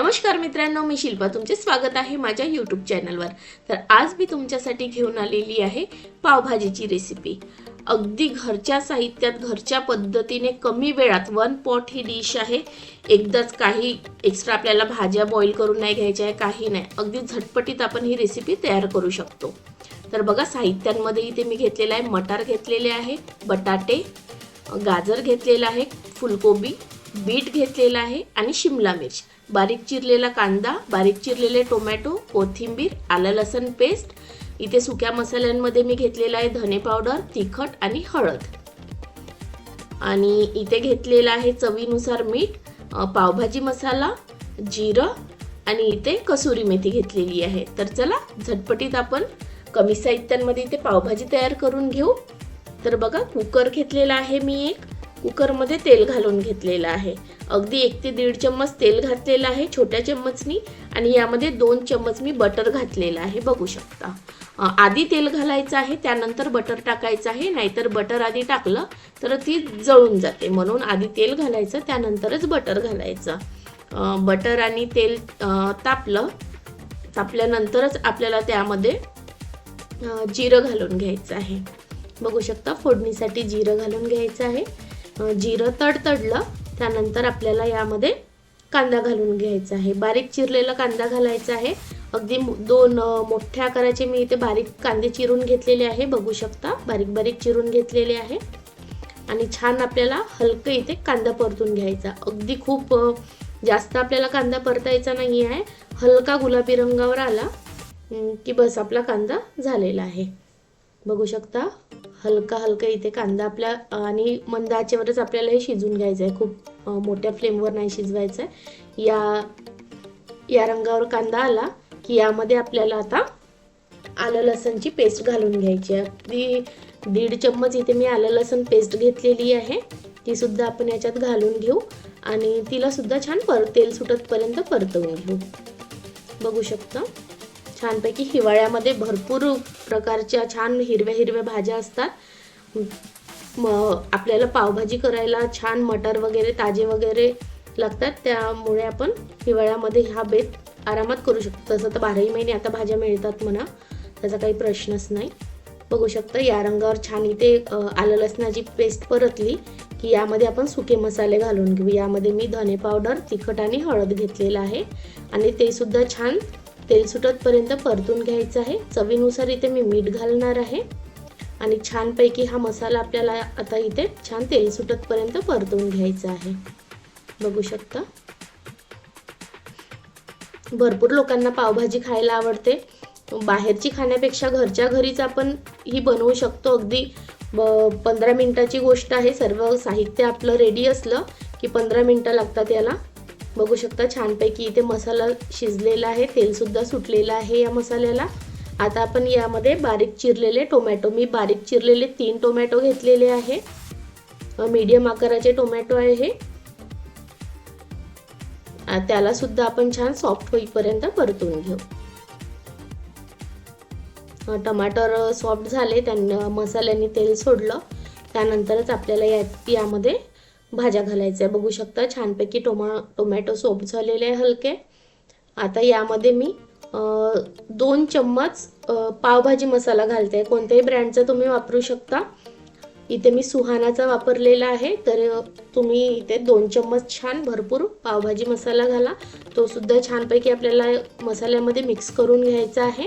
नमस्कार मित्रांनो मी शिल्पा. तुमचे स्वागत आहे माझ्या यूट्यूब चॅनलवर तर आज मी तुमच्यासाठी घेऊन आलेली आहे पावभाजीची रेसिपी अगदी घरच्या साहित्यात घरच्या पद्धतीने कमी वेळात वन पॉट ही डिश आहे. एकदाच काही एक्स्ट्रा आपल्याला भाज्या बॉईल करून नाही घ्यायच्या आहे काही नाही. अगदी झटपटीत आपण ही रेसिपी तयार करू शकतो. तर बघा साहित्यांमध्ये इथे मी घेतलेलं आहे मटार घेतलेले आहे बटाटे गाजर घेतलेला आहे फुलकोबी बीट घेतलेला आहे आणि शिमला मिर्च. बारीक चिरलेला कांदा बारीक चिरलेले टोमॅटो कोथिंबीर आलं लसण पेस्ट. इथे सुक्या मसाल्यांमध्ये मी घेतलेला आहे धने पावडर तिखट आणि हळद. आणि इथे घेतलेला आहे चवीनुसार मीठ पावभाजी मसाला जिरं आणि इथे कसुरी मेथी घेतलेली आहे. तर चला झटपटीत आपण कमी साहित्यांमध्ये इथे पावभाजी तयार करून घेऊ. तर बघा कुकर घेतलेला आहे मी एक. कुकरमध्ये तेल घालून घेतलेलं आहे. अगदी एक ते दीड चम्मच तेल घातलेलं आहे छोट्या चम्मचनी आणि यामध्ये दोन चम्मच मी बटर घातलेलं आहे बघू शकता. आधी तेल घालायचं आहे त्यानंतर बटर टाकायचं आहे नाहीतर बटर आधी टाकलं तर ती जळून जाते. म्हणून आधी तेल घालायचं त्यानंतरच बटर घालायचं. बटर आणि तेल तापलं तापल्यानंतरच आपल्याला त्यामध्ये जिरं घालून घ्यायचं आहे. बघू शकता फोडणीसाठी जिरं घालून घ्यायचं आहे. जिरं तडतडलं त्यानंतर आपल्याला यामध्ये कांदा घालून घ्यायचा आहे. बारीक चिरलेला कांदा घालायचा आहे. अगदी दोन मोठ्या आकाराचे मी इथे बारीक कांदे चिरून घेतलेले आहे. बघू शकता बारीक बारीक चिरून घेतलेले आहे. आणि छान आपल्याला हलकं इथे कांदा परतून घ्यायचा. अगदी खूप जास्त आपल्याला कांदा परतायचा नाही आहे हलका गुलाबी रंगावर आला की बस आपला कांदा झालेला आहे. बघू शकता. हलका हलका इथे कांदा आपल्या आणि मंद आचेवरच आपल्याला हे शिजून घ्यायचं आहे खूप मोठ्या फ्लेमवर नाही शिजवायचं आहे या या रंगावर कांदा आला की यामध्ये आपल्याला आता आलं लसणची पेस्ट घालून घ्यायची. आहे अगदी दीड चम्मच इथे मी आलं लसण पेस्ट घेतलेली आहे. ती सुद्धा आपण याच्यात घालून घेऊ. आणि तिला सुद्धा छान पर तेल सुटतपर्यंत परतवून घेऊ. बघू शकता. छानपैकी हिवाळ्यामध्ये भरपूर प्रकारच्या छान हिरव्या हिरव्या भाज्या असतात. मग आपल्याला पावभाजी करायला छान मटर वगैरे ताजे वगैरे लागतात. त्यामुळे आपण हिवाळ्यामध्ये हा बेत आरामात करू शकतो. तसं तर बाराही महिने आता भाज्या मिळतात म्हणा त्याचा काही प्रश्नच नाही. बघू शकता या रंगावर छान इथे आलं लसणाची पेस्ट परतली की यामध्ये आपण सुके मसाले घालून घेऊ. यामध्ये मी धने पावडर तिखट आणि हळद घेतलेलं आहे. आणि ते सुद्धा छान तेल सुटतपर्यंत परतून घ्यायचं आहे. चवीनुसार इथे मी मीठ घालणार आहे. आणि छानपैकी हा मसाला आपल्याला आता इथे छान तेल सुटतपर्यंत परतून घ्यायचा आहे. बघू शकता. भरपूर लोकांना पावभाजी खायला आवडते. बाहेरची खाण्यापेक्षा घरच्या घरीच आपण ही बनवू शकतो. अगदी पंधरा मिनटाची गोष्ट आहे. सर्व साहित्य आपलं रेडी असलं की पंधरा मिनटं लागतात याला. बघू शकता छानपैकी इथे मसाला शिजलेला आहे तेलसुद्धा सुटलेलं आहे या मसाल्याला. आता आपण यामध्ये बारीक चिरलेले टोमॅटो मी बारीक चिरलेले तीन टोमॅटो घेतलेले आहे. मीडियम आकाराचे टोमॅटो आहे. हे त्याला सुद्धा आपण छान सॉफ्ट होईपर्यंत परतून घेऊ. टमाटर सॉफ्ट झाले त्यांना मसाल्याने तेल सोडलं. त्यानंतरच आपल्याला या यामध्ये भाज्या घालायच्या. आहे बघू शकता छानपैकी टोमा टोमॅटो सोप झालेले आहे हलके. आता यामध्ये मी दोन चम्मच पावभाजी मसाला घालते कोणत्याही ब्रँडचा तुम्ही वापरू शकता. इथे मी सुहानाचा वापरलेला आहे. तर तुम्ही इथे दोन चम्मच छान भरपूर पावभाजी मसाला घाला. तो सुद्धा छानपैकी आपल्याला मसाल्यामध्ये मिक्स करून घ्यायचा आहे.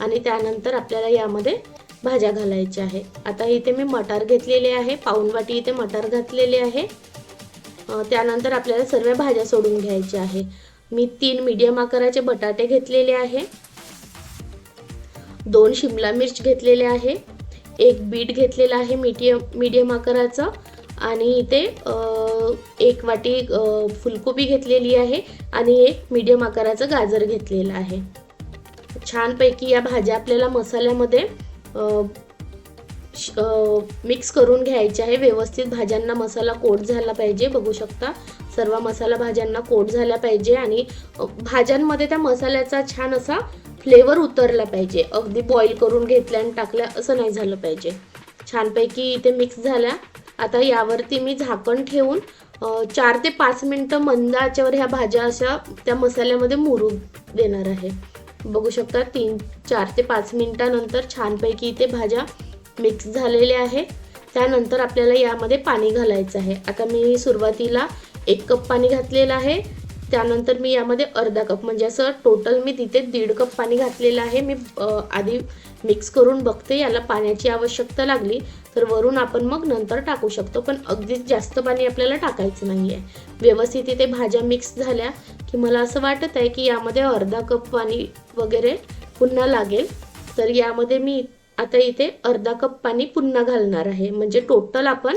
आणि त्यानंतर आपल्याला यामध्ये भाज्या घालायच्या आहे आता इथे मी मटार घेतलेले आहे. पाऊन वाटी इथे मटार घातलेले आहे. त्यानंतर आपल्याला सर्व भाज्या सोडून घ्यायच्या आहे मी तीन मीडियम आकाराचे बटाटे घेतलेले आहे. दोन शिमला मिर्च घेतलेले आहे. एक बीट घेतलेला आहे मीडियम मीडियम आकाराचं. आणि इथे एक वाटी फुलकोबी घेतलेली आहे. आणि एक मीडियम आकाराचं गाजर घेतलेलं आहे. छानपैकी या भाज्या आपल्याला मसाल्यामध्ये मिक्स करून घ्यायचे आहे. व्यवस्थित भाज्यांना मसाला कोट झाला पाहिजे. बघू शकता सर्व मसाला भाज्यांना कोट झाला पाहिजे आणि भाज्यांमध्ये त्या मसाल्याचा छान असा फ्लेवर उतरला पाहिजे. अगदी बॉईल करून घेतल्या आणि टाकल्या असं नाही झालं पाहिजे. छानपैकी इथे मिक्स झाल्या. आता यावरती मी झाकण ठेवून चार ते पाच मिनटं मंद आचेवर ह्या भाज्या अशा त्या मसाल्यामध्ये मुरू देणार आहे. बघू शकता तीन चार ते पाच मिनिटानंतर छानपैकी इथे भाज्या मिक्स झालेल्या आहे त्यानंतर आपल्याला यामध्ये पाणी घालायचं आहे. आता मी सुरुवातीला एक कप पाणी घातलेलं आहे. त्यानंतर मी यामध्ये अर्धा कप म्हणजे असं टोटल मी तिथे दीड कप पाणी घातलेलं आहे. मी आधी मिक्स करून बघते याला पाण्याची आवश्यकता लागली तर वरून आपण मग नंतर टाकू शकतो. पण अगदीच जास्त पाणी आपल्याला टाकायचं नाही आहे व्यवस्थित इथे भाज्या मिक्स झाल्या की मला असं वाटत आहे की यामध्ये अर्धा कप पाणी वगैरे पुन्हा लागेल. तर यामध्ये मी आता इथे अर्धा कप पाणी पुन्हा घालणार आहे. म्हणजे टोटल आपण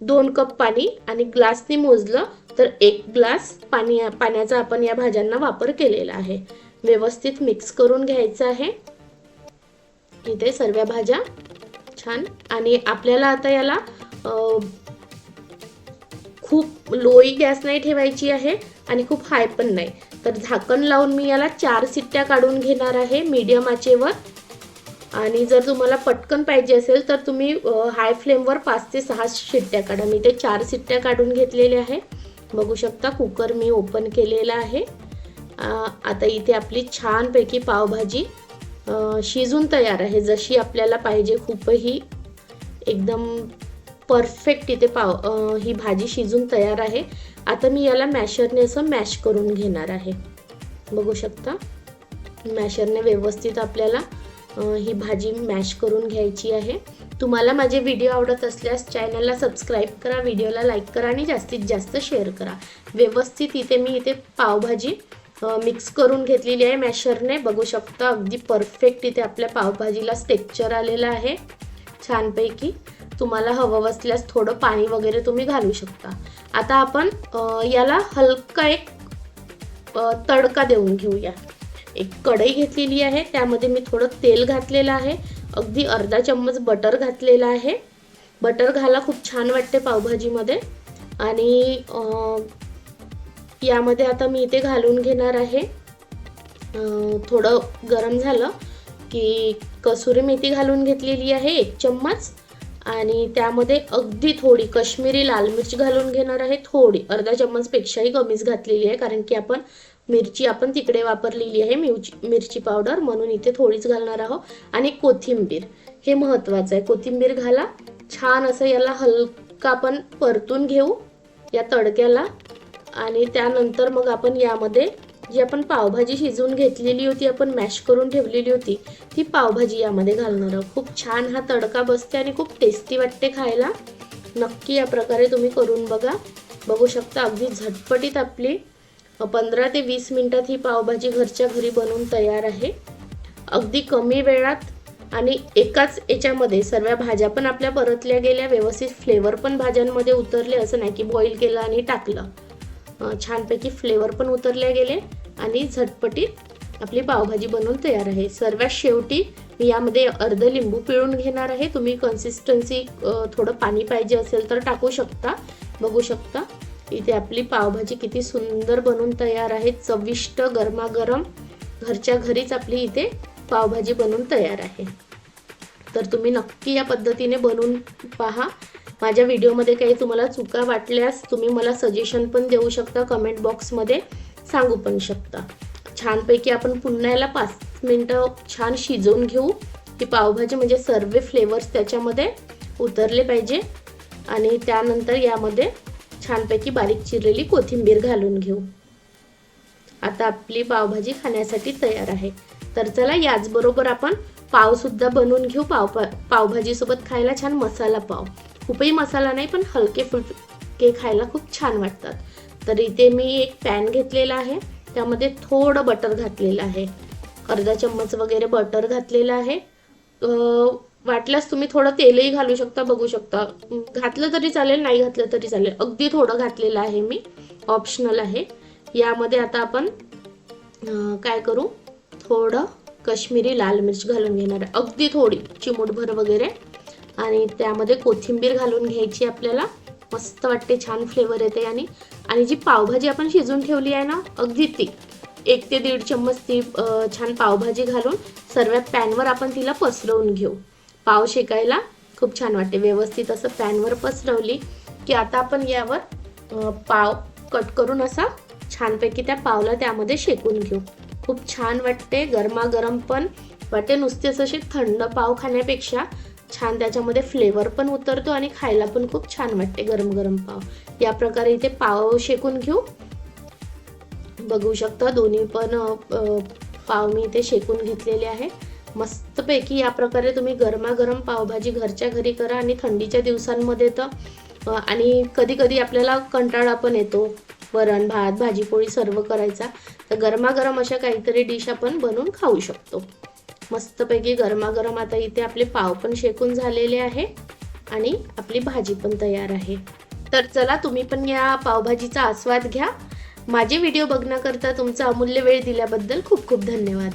दोन कप पाणी आणि ग्लासने मोजलं तर एक ग्लास पाणी पाण्याचा आपण या भाज्यांना वापर केलेला आहे. व्यवस्थित मिक्स करून घ्यायचं आहे. इथे सर्व भाज्या छान. आणि आपल्याला आता याला खूप लोई गॅस नाही ठेवायची आहे आणि खूप हाय पण नाही. तर झाकण लावून मी याला चार सिट्ट्या काढून घेणार आहे मीडियम आचेवर. आणि जर तुम्हाला पटकन पाहिजे असेल तर तुम्ही हाय फ्लेमवर पाच ते सहा शिट्ट्या काढा. मी ते चार सिट्ट्या काढून घेतलेल्या आहे. बघू शकता कुकर मी ओपन केलेला आहे. आता इथे आपली छानपैकी पावभाजी शिजून तयार आहे. जशी आपल्याला पाहिजे खूपही एकदम परफेक्ट इथे पाव ही भाजी शिजून तयार आहे. आता मी याला मॅशरने असं मॅश करून घेणार आहे. बघू शकता? मॅशरने व्यवस्थित आपल्याला ही भाजी मॅश करून घ्यायची आहे. तुम्हाला माझे व्हिडिओ आवडत असल्यास चॅनलला सबस्क्राईब करा व्हिडिओला लाईक करा आणि जास्तीत जास्त शेअर करा. व्यवस्थित इथे मी इथे पावभाजी मिक्स करून घेतलेली आहे मॅशरने बघू शकता अगदी परफेक्ट इथे आपल्या पावभाजीला टेक्चर आलेलं आहे. छानपैकी. तुम्हाला हवं असल्यास थोडं पाणी वगैरे तुम्ही घालू शकता. आता आपण याला हलका एक तडका देऊन घेऊया. एक कढई घेतलेली आहे. त्यामध्ये मी थोडं तेल घातलेलं आहे. अगदी अर्धा चम्मच बटर घातलेला आहे. बटर घाला खूप छान वाटते पावभाजीमध्ये. आणि यामध्ये आता मी इथे घालून घेणार आहे. थोडं गरम झालं की कसुरी मेथी घालून घेतलेली आहे एक चम्मच. आणि त्यामध्ये अगदी थोडी कश्मीरी लाल मिरची घालून घेणार आहे थोडी. अर्धा चम्मचपेक्षाही कमीच घातलेली आहे कारण की आपण मिरची आपण तिकडे वापरलेली आहे मिरची मिरची पावडर. म्हणून इथे थोडीच घालणार आहोत. आणि कोथिंबीर. हे महत्त्वाचं आहे. कोथिंबीर घाला. छान असं याला हलका आपण परतून घेऊ. या तडक्याला. आणि त्यानंतर मग आपण यामध्ये जी आपण पावभाजी शिजवून घेतलेली होती आपण मॅश करून ठेवलेली होती ती पावभाजी यामध्ये घालणार आहोत. खूप छान हा तडका बसते आणि खूप टेस्टी वाटते खायला. नक्की या प्रकारे तुम्ही करून बघा. बघू शकता अगदी झटपटीत आपली पंधरा ते वीस मिनटात ही पावभाजी घरच्या घरी बनवून तयार आहे. अगदी कमी वेळात आणि एकाच याच्यामध्ये सर्व भाज्या पण आपल्या परतल्या गेल्या व्यवस्थित फ्लेवर पण भाज्यांमध्ये उतरले असं नाही की बॉईल केलं आणि टाकलं. छानपैकी फ्लेवर पण उतरले गेले आणि झटपटीत आपली पावभाजी बनवून तयार आहे. सर्वात शेवटी मी यामध्ये अर्ध लिंबू पिळून घेणार आहे. तुम्ही कन्सिस्टन्सी थोडं पाणी पाहिजे असेल तर टाकू शकता बघू शकता. इथे आपली पावभाजी किती सुंदर बनवून तयार आहे. चविष्ट गरमागरम घरच्या घरीच आपली इथे पावभाजी बनवून तयार आहे. तर तुम्ही नक्की या पद्धतीने बनवून पहा. माझ्या व्हिडिओमध्ये काही तुम्हाला चुका वाटल्यास तुम्ही मला सजेशन पण देऊ शकता कमेंट बॉक्समध्ये सांगू पण शकता. छानपैकी आपण पुन्हा याला पाच मिनटं छान शिजवून घेऊ. ती पावभाजी म्हणजे सर्व फ्लेवर्स त्याच्यामध्ये उतरले पाहिजे. आणि त्यानंतर यामध्ये छानपैकी बारीक चिरलेली कोथिंबीर घालून घेऊ. आता आपली पावभाजी खाण्यासाठी तयार आहे. तर चला याचबरोबर आपण पावसुद्धा बनवून घेऊ. पाव पावभाजीसोबत खायला छान मसाला पाव. खूपही मसाला नाही पण हलके फुलके खायला खूप छान वाटतात. तर इथे मी एक पॅन घेतलेला आहे त्यामध्ये थोडं बटर घातलेलं आहे. अर्धा चम्मच वगैरे बटर घातलेलं आहे. वाटल्यास तुम्ही थोडं तेलही घालू शकता बघू शकता. घातलं तरी चालेल नाही घातलं तरी चालेल. अगदी थोडं घातलेलं आहे मी ऑप्शनल आहे. यामध्ये आता आपण काय करू? थोडं कश्मीरी लाल मिर्च घालून घेणार आहे. अगदी थोडी चिमूटभर वगैरे. आणि त्यामध्ये कोथिंबीर घालून घ्यायची आपल्याला. मस्त वाटते छान फ्लेवर येते आणि आणि जी पावभाजी आपण शिजून ठेवली आहे ना अगदी ती एक ते दीड चम्मच ती छान पावभाजी घालून सर्व पॅनवर आपण तिला पसरवून घेऊ. पाव शेकायला खूप छान वाटते व्यवस्थित असं पॅनवर पसरवली की आता आपण यावर पाव कट करून असा छानपैकी त्या पावला त्यामध्ये शेकून घेऊ. खूप छान वाटते गरमागरम पण वाटते नुसतेच असे थंड पाव खाण्यापेक्षा छान त्याच्यामध्ये फ्लेवर पण उतरतो आणि खायला पण खूप छान वाटते गरम गरम पाव. या प्रकारे इथे पाव शेकून घेऊ. बघू शकता दोन्ही पण पाव मी इथे शेकून घेतलेले आहे. मस्तपैकी या प्रकारे तुम्ही गरमागरम पावभाजी घरच्या घरी करा आणि थंडीच्या दिवसांमध्ये तर आणि कधी कधी आपल्याला कंटाळा पण येतो. वरण भात भाजीपोळी सर्व करायचा. तर गरमागरम अशा काहीतरी डिश आपण बनवून खाऊ शकतो. मस्तपैकी गरमागरम आता इथे आपले पाव पण शेकून झालेले आहे आणि आपली भाजी पण तयार आहे. तर चला तुम्ही पण या पावभाजीचा आस्वाद घ्या. माझे व्हिडिओ बघण्याकरता तुमचा अमूल्य वेळ दिल्याबद्दल खूप खूप धन्यवाद.